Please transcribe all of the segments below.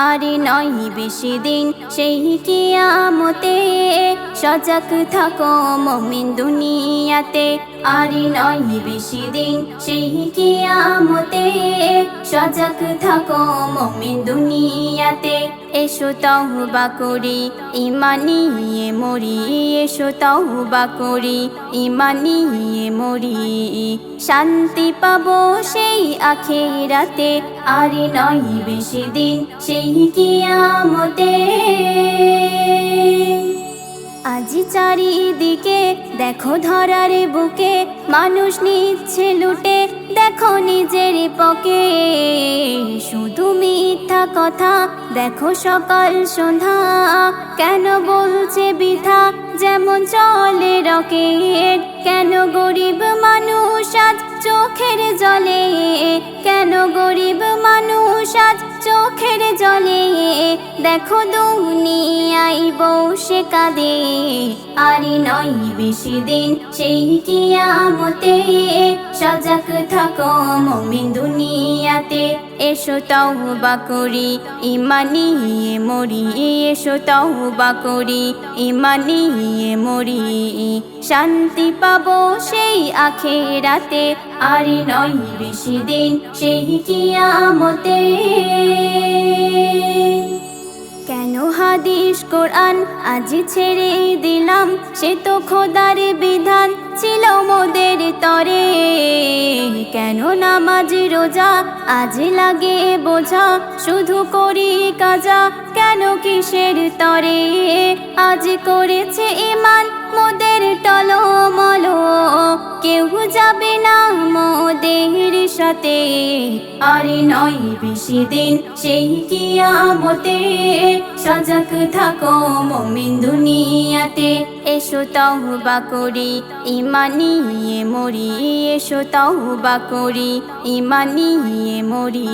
আর নয় বেশি দিন সেই কিয়ামতে সজাগ থাকো মমিন দুনিয়াতে আর নয় বেশি দিন, সেই কিয়ামতে সজাগ থাকো মমিন দুনিয়াতে। এসো তহবা করি ইমানিয়ে মরি। এসো তহবা করি ইমানিয়ে মরি। শান্তি পাবো সেই আখেরাতে আর নয় বেশি দিন, সেই কিয়ামতে আজি চারিদিকে দেখো ধরার বুকে, মানুষ নিচ্ছে লুটে, দেখো নিজের পকে। শুধু মিথ্যা কথা, দেখো সকাল সন্ধ্যা, কেন বলছে বিধা যেমন চলে রকেট। কেন গরিব মানুষ আজ চোখের জলে, কেন গরিব মানুষ আজ চোখের জলে দেখো দুনিয়াই বসে কাঁদে। আর নয় বেশি দিন সেই কিয়ামতে সজাগ থাকো, মমিন দুনিয়াতে এসো, তওবা করি। ইমানিয়ে মরি, এসো, তওবা করি। ইমানিয়ে মরি, শান্তি পাবো সেই আখে আখেরাতে। আর নয় বেশি দিন, সেই কিয়ামতে। হাদিস কোরআন আজ ছেড়ে দিলাম। সে তো খোদার বিধান ছিল মোদের তরে। কেন নামাজ রোজা আজ লাগে বোঝা? শুধু করি কাজা কেন কিসের তরে? আজ করেছে ইমান মোদের টলমল। কেউ যাবে না সাথে আরে নয় বেশি দিন, সেই কিয়ামতে। সজাগ থাকো মমিন দুনিয়াতে, এসো তওবা করি ইমানিয়ে মরি, এসো তওবা করি ইমানিয়ে মরি।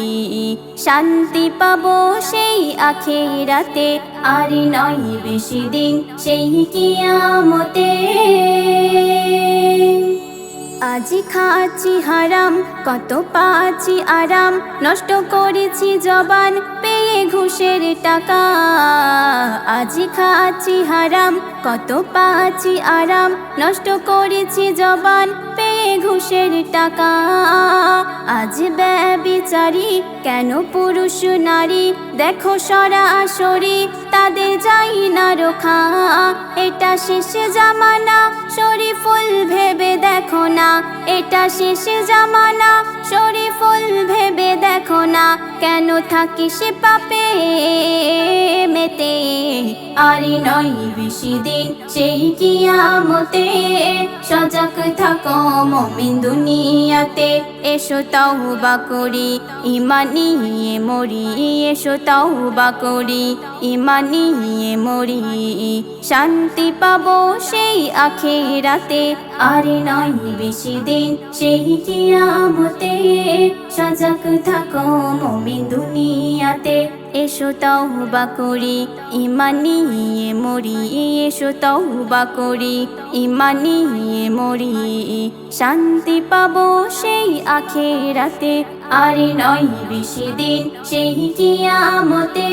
শান্তি পাবো সেই আখেরাতে, আর নয় বেশি দিন, সেই কিয়ামতে। আজি খাচ্ছি হারাম, কত পাচ্ছি আরাম। নষ্ট করেছি জবান, পেয়ে ঘুষের টাকা। আজি খাচ্ছি হারাম, কত পাচ্ছি আরাম। নষ্ট করেছি জবান, পেয়ে ঘুষের টাকা। আজ ব্যবিচারি, কেন পুরুষ নারী? দেখো সরাসরি তাদের যাই না রোখা। এটা শেষ জামানা, শরীফুল এটা শেষ জামানা। শরীফুল ভেবে দেখো না, কেন থাকি সে পাপে মেতে? আরে নয় বেশি দিন, সেই কিয়ামতে সজাগ থাকো মমিন দুনিয়াতে, এসো তওবা করি। ইমানিয়ে মরি, এসো তওবা করি। ইমানিয়ে মরি, শান্তি পাবো সেই আখেরাতে। আরে নয় বেশি দিন সেই কিয়ামতে সজাগ থাকো মমিন দুনিয়াতে এসো, তওবা করি। ইমানিয়ে মরি, এসো, তওবা করি। ইমানিয়ে মরি, শান্তি পাব সেই আখেরাতে। আরে নয় বেশি দিন, সেই কিয়ামতে।